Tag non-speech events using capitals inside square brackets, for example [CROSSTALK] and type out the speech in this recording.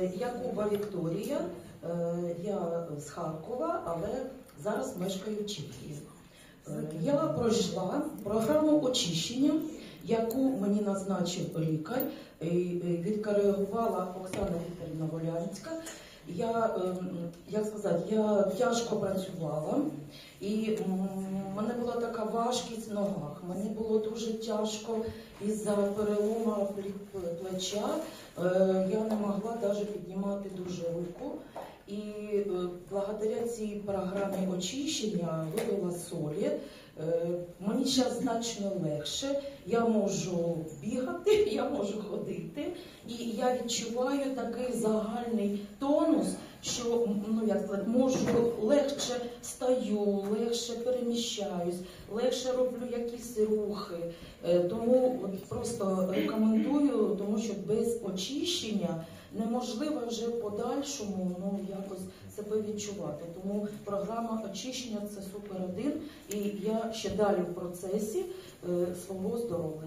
Е, Якуба Вікторія, е, я з Харкова, але зараз мешкаю в. Е, Я пройшла програму очищення, яку мені назначив лікар, відкоригувала Оксана Вікторівна Волянська. Я, ем, як сказати, я тяжко працювала, і в мене була така важкість в ногах. Мені було дуже тяжко із-за перелому плі- плеча. Е, Я не могла навіть піднімати дуже руку. І е, благодаря цій програмі очищення вивела солі. Е, Мені зараз значно легше. Я можу бігати, [LAUGHS] я можу ходити, і я відчуваю такий загальний ну як сказати, можу легше стаю, легше переміщаюсь, легше роблю якісь рухи. Е, Тому от просто рекомендую, тому що без очищення неможливо вже подальшому ну якось себе відчувати. Тому програма очищення це супер один, і я ще далі в процесі е, свого здоров'я.